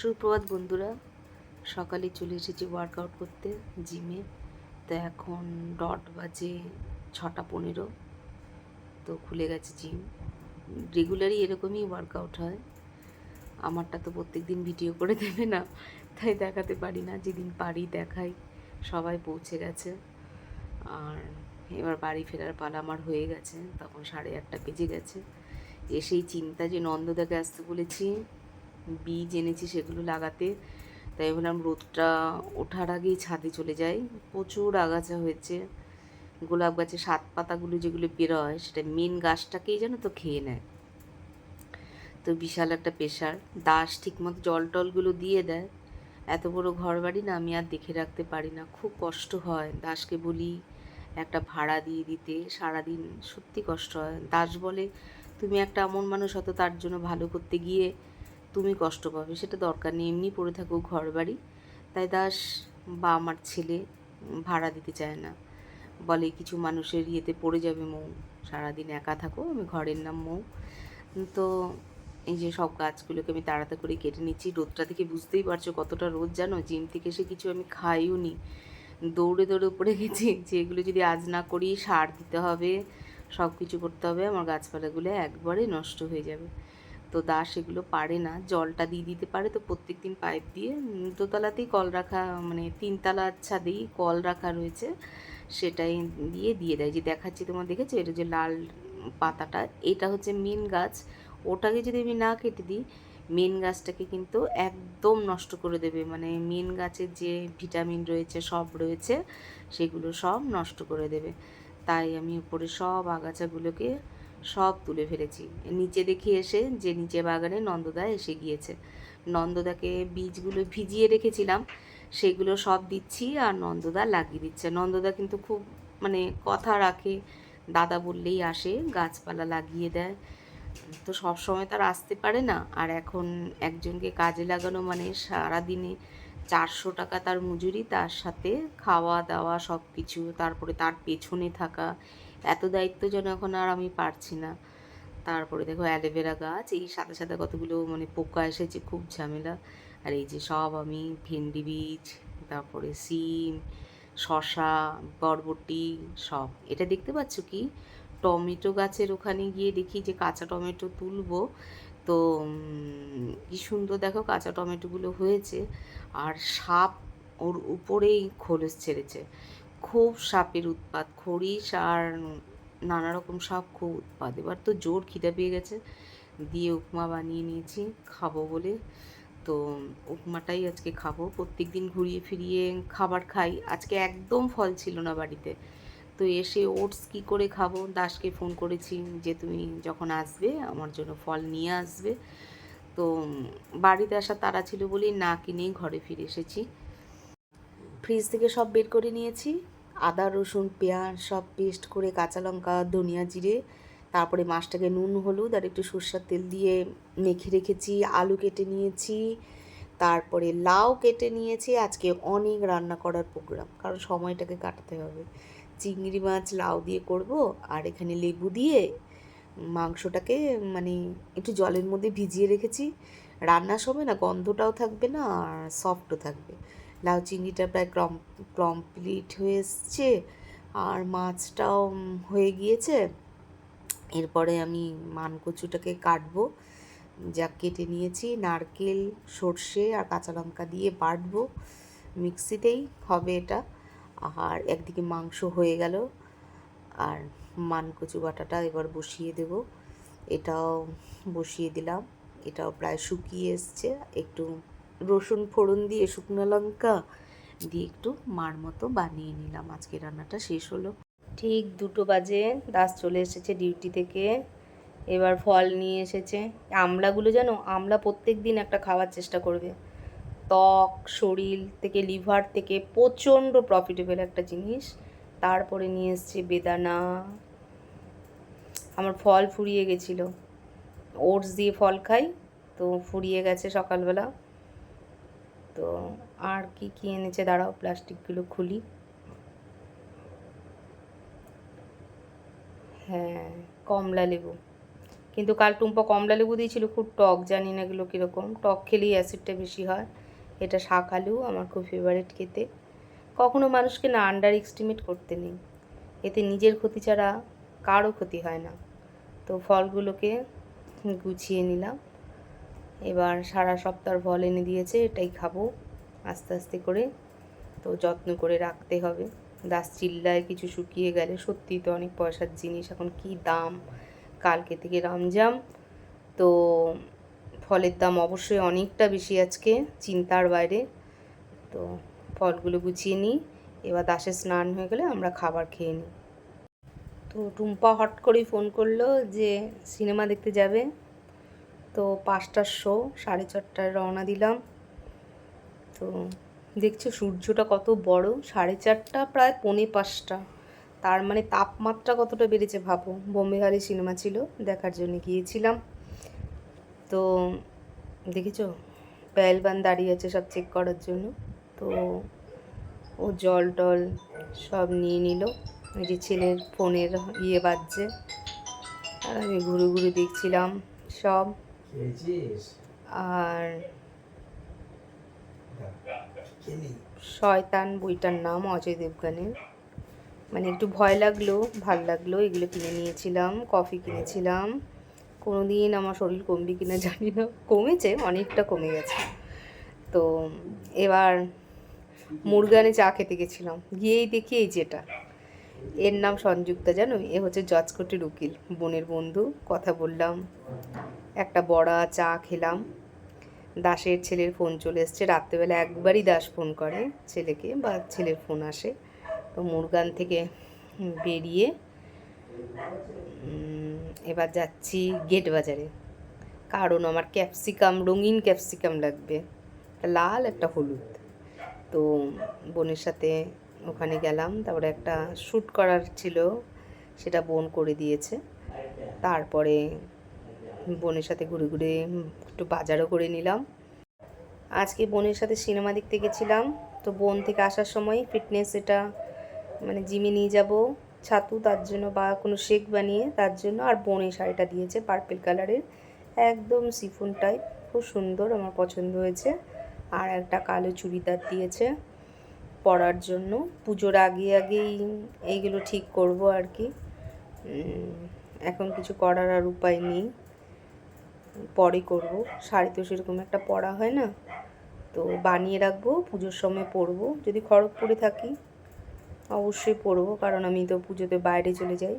সুপ্রভাত বন্ধুরা। সকালে চলে এসেছি ওয়ার্কআউট করতে জিমে তো এখন ডট বাজে ছটা পনেরো। তো খুলে গেছে জিম রেগুলারই এরকমই ওয়ার্কআউট হয়। আমারটা তো প্রত্যেক দিন ভিডিও করে দেবে না, তাই দেখাতে পারি না। যেদিন পারি দেখাই, সবাই পৌঁছে গেছে। আর এবার বাড়ি ফেরার পালা আমার হয়ে গেছে, তখন সাড়ে আটটা বেজে গেছে। এসেই চিন্তা যে নন্দদাকে আসতে বলেছি। বীজ এনেছি সেগুলো লাগাতে। তাই বললাম রোদটা ওঠার আগেই ছাদে চলে যাই। প্রচুর আগাছা হয়েছে। গোলাপ গাছের সাত পাতাগুলো যেগুলো বেরোয়, সেটা মেন গাছটাকেই যেন তো খেয়ে নেয়। তো বিশাল একটা প্রেশার দাস ঠিকমতো জল টলগুলো দিয়ে দেয়। এত বড় ঘর বাড়ি না আমি আর দেখে রাখতে পারি না। খুব কষ্ট হয় দাসকে বলি, একটা ভাড়া দিয়ে দিতে। সারাদিন সত্যি কষ্ট হয়। দাস বলে, তুমি একটা এমন মানুষ হতো তার জন্য ভালো করতে গিয়ে তুমি কষ্ট পাবে, সেটা দরকার নেই। এমনি পড়ে থাকো ঘর বাড়ি তাই দাস বা আমার ছেলে ভাড়া দিতে চায় না। বলে, কিছু মানুষের ইয়েতে পড়ে যাবে মৌ। সারাদিন একা থাকো, আমি ঘরের নাম মৌ। তো এই যে সব গাছগুলোকে আমি তাড়াতাড়ি করে কেটে নিচ্ছি। রোদটা থেকে বুঝতেই পারছ কতটা রোদ জানো? জিম থেকে এসে কিছু আমি খাইও নি। দৌড়ে দৌড়ে উপরে গেছি। যে এগুলো যদি আজ না করি, সার দিতে হবে সব কিছু করতে হবে, আমার গাছপালাগুলো একবারে নষ্ট হয়ে যাবে। তো দাস এগুলো পারে না, জলটা দিয়ে দিতে পারে তো প্রত্যেক দিন পাইপ দিয়ে। দোতলাতেই কল রাখা মানে তিনতলা ছাদেই কল রাখা রয়েছে, সেটাই দিয়ে দিয়ে দেয়। যে দেখাচ্ছি তোমার দেখেছ? এটা যে লাল পাতাটা, এটা হচ্ছে মেন গাছ। ওটাকে যদি আমি না কেটে দিই, মেন গাছটাকে কিন্তু একদম নষ্ট করে দেবে। মানে মেন গাছের যে ভিটামিন রয়েছে, সব রয়েছে, সেগুলো সব নষ্ট করে দেবে। তাই আমি উপরে সব আগাছাগুলোকে সব তুলে ফেলেছি। নিচে দেখে এসে যে নিচে বাগানে নন্দদা এসে গিয়েছে। নন্দদাকে বীজগুলো ভিজিয়ে রেখেছিলাম, সেগুলো সব দিচ্ছি আর নন্দদা লাগিয়ে দিচ্ছে। নন্দদা কিন্তু খুব মানে কথা রাখে, দাদা বললেই আসে, গাছপালা লাগিয়ে দেয়। তো সব সময় তার আসতে পারে না। আর এখন একজনকে কাজে লাগানো মানে সারাদিনে চারশো টাকা তার মজুরি, তার সাথে খাওয়া দাওয়া সব কিছু তারপরে তার পেছনে থাকা এত দায়িত্ব যেন এখন আর আমি পারছি না। তারপরে দেখো অ্যালোভেরা গাছ, এই সাথে সাথে কতগুলো মানে পোকা এসেছে, খুব ঝামেলা। আর এই যে সব আমি ভেন্ডি বীজ, তারপরে সিম শশা বরবটি, সব। এটা দেখতে পাচ্ছ কি? টমেটো গাছের ওখানে গিয়ে দেখি যে কাঁচা টমেটো তুলবো। তো কি সুন্দর দেখো কাঁচা টমেটোগুলো হয়েছে। আর সাপ ওর উপরেই খোলস ছেড়েছে। খুব সাপের উৎপাত খড়িস আর নানা রকম সাপ খুব উৎপাত। এবার তো জোর খিদে পেয়ে গেছে, দিয়ে উপমা বানিয়ে নিয়েছি, খাব বলে। তো উপমাটাই আজকে খাব। প্রত্যেক দিন ঘুরিয়ে ফিরিয়ে খাবার খাই। আজকে একদম ফল ছিল না বাড়িতে। তো এসে ওটস কী করে খাব? দাসকে ফোন করেছি যে, তুমি যখন আসবে, আমার জন্য ফল নিয়ে আসবে। তো বাড়িতে আসা তারা ছিল বলেই না কিনেই ঘরে ফিরে এসেছি। ফ্রিজ থেকে সব বের করে নিয়েছি। আদা, রসুন, পেঁয়াজ সব পেস্ট করে কাঁচা লঙ্কা, ধনিয়া জিরে, তারপরে মাছটাকে নুন, হলুদ আর একটু সর্ষার তেল দিয়ে মেখে রেখেছি, আলু কেটে নিয়েছি, তারপরে লাউ কেটে নিয়েছি। আজকে অনেক রান্না করার প্রোগ্রাম কারণ সময়টাকে কাটাতে হবে। চিংড়ি মাছ লাউ দিয়ে করব আর এখানে লেবু দিয়ে মাংসটাকে মানে একটু জলের মধ্যে ভিজিয়ে রেখেছি। রান্নার সময় না, গন্ধটাও থাকবে না আর সফটও থাকবে। লাউ চিংড়িটা প্রায় কম কমপ্লিট হয়ে এসছে। আর মাছটাও হয়ে গিয়েছে। এরপরে আমি মানকচুটাকে কাটবো। যা কেটে নিয়েছি। নারকেল, সর্ষে আর কাঁচা লঙ্কা দিয়ে বাটবো মিক্সিতেই। হবে এটা। আর একদিকে মাংস হয়ে গেল। আর মানকচু বাটাটা এবার বসিয়ে দেব। এটাও বসিয়ে দিলাম। এটাও প্রায় শুকিয়ে এসছে। একটু রসুন ফোড়ন দিয়ে শুকনো লঙ্কা দিয়ে একটু মার মতো বানিয়ে নিলাম। আজকে রান্নাটা শেষ হলো। ঠিক দুটো বাজে, দাস চলে এসেছে ডিউটি থেকে। এবার ফল নিয়ে এসেছে। আমলাগুলো জানো, আমলা প্রত্যেক দিন একটা খাওয়ার চেষ্টা করবে। ত্বক, শরীর থেকে, লিভার থেকে প্রচণ্ড প্রফিটেবল একটা জিনিস। তারপরে নিয়ে এসছে বেদানা। আমার ফল ফুরিয়ে গেছিল। ওটস দিয়ে ফল খাই, তো ফুরিয়ে গেছে সকালবেলা। তো আর কি কি এনেছে? দাঁড়াও প্লাস্টিকগুলো খুলি। হ্যাঁ কমলা লেবু। কিন্তু কাল টুম্পা কমলা লেবু দিয়েছিল খুব টক জানি না এগুলো কীরকম। টক খেলেই অ্যাসিডটা বেশি হয়। এটা শাক আলু আমার খুব ফেভারিট খেতে। কখনো মানুষকে না আন্ডার এক্সটিমেট করতে নেই। এতে নিজের ক্ষতি ছাড়া কারও ক্ষতি হয় না। তো ফলগুলোকে গুছিয়ে নিলাম। এবার সারা সপ্তাহ ফল এনে দিয়েছে, এটাই খাব আস্তে আস্তে করে। তো যত্ন করে রাখতে হবে। দাস চিল্লায় কিছু শুকিয়ে গেলে সত্যি তো অনেক পয়সার জিনিস, এখন কি দাম? কালকে থেকে রমজাম। তো ফলের দাম অবশ্যই অনেকটা বেশি আজকে, চিন্তার বাইরে। তো ফলগুলো গুছিয়ে নিই। এবার দাসে স্নান হয়ে গেলে আমরা খাবার খেয়ে নিই। তো টুম্পা হট করেই ফোন করল যে, সিনেমা দেখতে যাবে? তো পাঁচটার শো সাড়ে চারটায় রওনা দিলাম। তো দেখছ সূর্যটা কত বড়, সাড়ে চারটা প্রায় পৌনে পাঁচটা। তার মানে তাপমাত্রা কতটা বেড়েছে ভাবো? বোম্বে হালি সিনেমা ছিল, দেখার জন্য গিয়েছিলাম। তো দেখেছ? প্যালবান দাঁড়িয়ে আছে সব চেক করার জন্য। তো ও জল টল সব নিয়ে নিল। ওই যে ছেলের ফোনের ইয়ে বাজছে। আর আমি ঘুরে ঘুরে দেখছিলাম সব। আর শয়তান বইটার নাম অজয় দেবগানের। মানে একটু ভয় লাগল ভালো লাগল এগুলো কিনে নিয়েছিলাম কফি কিনেছিলাম। কোনো দিন আমার শরীর কমবে কিনা জানি না। কমেছে অনেকটা কমে গেছে। তো এবার মুরগানে চা খেতে গেছিলাম। গিয়েই দেখি এই যেটা এর নাম সংযুক্তা জানো? এ হচ্ছে জজকোটের উকিল বোনের বন্ধু। কথা বললাম। একটা বড়া চা খেলাম। দাসের ছেলের ফোন চলে এসছে। রাত্রেবেলা একবারই দাস ফোন করে ছেলেকে বা ছেলের ফোন আসে। তো মুরগান থেকে বেরিয়ে এবার যাচ্ছি গেট বাজারে। কারণ আমার ক্যাপসিকাম, রঙিন ক্যাপসিকাম লাগবে। লাল, একটা হলুদ। তো বোনের সাথে ওখানে গেলাম। তারপরে একটা শ্যুট করার ছিল। সেটা বোন করে দিয়েছে। তারপরে বোনের সাথে ঘুরে ঘুরে একটু বাজারও করে নিলাম। আজকে বোনের সাথে সিনেমা দেখতে গেছিলাম। তো বোন থেকে আসার সময় ফিটনেস এটা মানে জিমে নিয়ে যাব। ছাতু তার জন্য বা কোনো শেক বানিয়ে তার জন্য আর বোন এই শাড়িটা দিয়েছে পার্পেল কালারের একদম সিফুন টাইপ খুব সুন্দর, আমার পছন্দ হয়েছে। আর একটা কালো চুড়িদার দিয়েছে পরার জন্য। পুজোর আগে আগেই এইগুলো ঠিক করব আর কি। এখন কিছু করার আর উপায় নেই। পরে করব। শাড়ি তো সেরকম একটা পরা হয় না। তো বানিয়ে রাখব, পুজোর সময় পরবো। যদি খড়গপুরে থাকি, অবশ্যই পরবো, কারণ আমি তো পুজোতে বাইরে চলে যাই।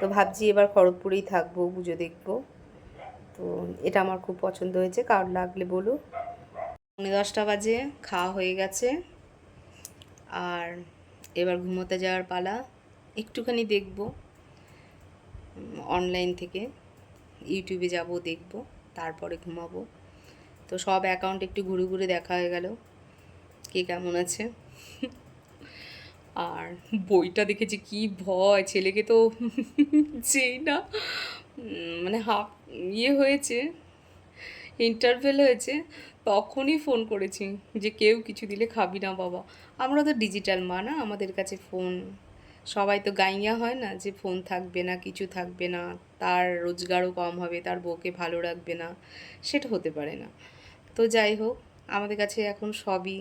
তো ভাবছি এবার খড়গপুরেই থাকব, পুজো দেখব। তো এটা আমার খুব পছন্দ হয়েছে, কার লাগলে বলো? পৌনে দশটা বাজে, খাওয়া হয়ে গেছে। আর এবার ঘুমোতে যাওয়ার পালা, একটুখানি দেখব অনলাইন থেকে। ইউটিউবে যাব, দেখব, তারপরে ঘুমাবো। তো সব অ্যাকাউন্ট একটু ঘুরে ঘুরে দেখা হয়ে গেল। কে কেমন আছে? আর বইটা দেখেছি, কি ভয়, ছেলেকে তো যেই না মানে হাফ ইয়ে হয়েছে ইন্টারভেল হয়েছে, তখনই ফোন করেছি যে কেউ কিছু দিলে খাবি না বাবা। আমরা তো ডিজিটাল মা না, আমাদের কাছে ফোন সবাই তো গাইয়া হয় না যে ফোন থাকবে না, কিছু থাকবে না, তার রোজগারও কম হবে, তার বউকে ভালো রাখবে না, সেটা হতে পারে না। তো যাই হোক, আমাদের কাছে এখন সবই।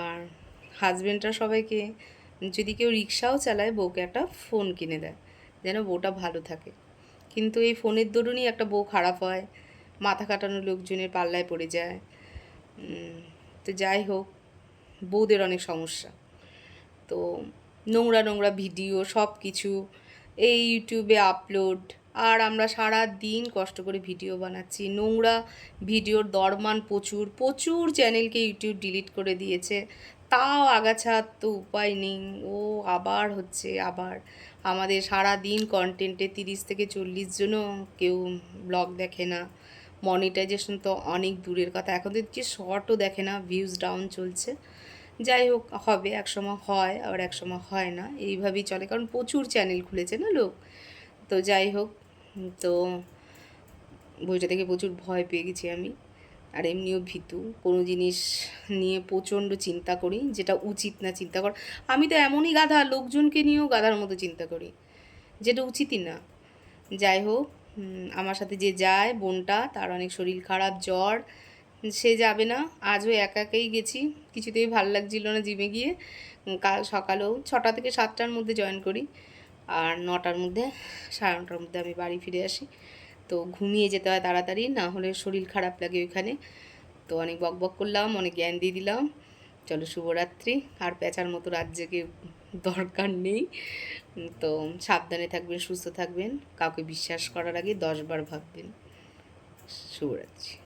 আর হাজব্যান্ডরা সবাইকে যদি কেউ রিক্সাও চালায়, বউকে একটা ফোন কিনে দেয়, যেন বউটা ভালো থাকে। কিন্তু এই ফোনের দরুনই একটা বউ খারাপ হয়, মাথা কাটানো লোকজনের পাল্লায় পড়ে যায়। তো যাই হোক, বউদের অনেক সমস্যা। তো নোংরা নোংরা ভিডিও সব কিছু এই ইউটিউবে আপলোড। আর আমরা সারা দিন কষ্ট করে ভিডিও বানাচ্ছি। নোংরা ভিডিওর দরমান প্রচুর। প্রচুর চ্যানেলকে ইউটিউব ডিলিট করে দিয়েছে। তাও আগাছার তো উপায় নেই। ও আবার হচ্ছে আবার। আমাদের সারা দিন কন্টেন্টে তিরিশ থেকে চল্লিশ জনও কেউ ব্লগ দেখে না। মনিটাইজেশন তো অনেক দূরের কথা। এখন তো যে শর্টও দেখে না ভিউজ ডাউন চলছে। যাই হোক, হবে। একসময় হয়, আবার একসময় হয় না। এইভাবেই চলে, কারণ প্রচুর চ্যানেল খুলেছে না লোক? তো যাই হোক, তো বইটা থেকে প্রচুর ভয় পেয়ে গেছি আমি। আর এমনিও ভীতু, কোনো জিনিস নিয়ে প্রচণ্ড চিন্তা করি, যেটা উচিত না চিন্তা কর। আমি তো এমনই গাধা, লোকজনকে নিয়েও গাধার মতো চিন্তা করি, যেটা উচিতই না। যাই হোক আমার সাথে যে যায়, বোনটা, তার অনেক শরীর খারাপ, জ্বর সে যাবে না। আজও একা একাই গেছি। কিছুতেই ভালো লাগছিল না জিমে গিয়ে। কাল সকালেও ছটা থেকে সাতটার মধ্যে জয়েন করি। আর নটার মধ্যে, সাড়ে নটার মধ্যে আমি বাড়ি ফিরে আসি। তো ঘুমিয়ে যেতে হয় তাড়াতাড়ি, না হলে শরীর খারাপ লাগে ওইখানে। তো অনেক বক বক করলাম, অনেক জ্ঞান দিয়ে দিলাম। চলো শুভরাত্রি। আর পেঁচার মতো রাত জেগে দরকার নেই। তো সাবধানে থাকবেন, সুস্থ থাকবেন। কাউকে বিশ্বাস করার আগে দশবার ভাববেন। শুভরাত্রি।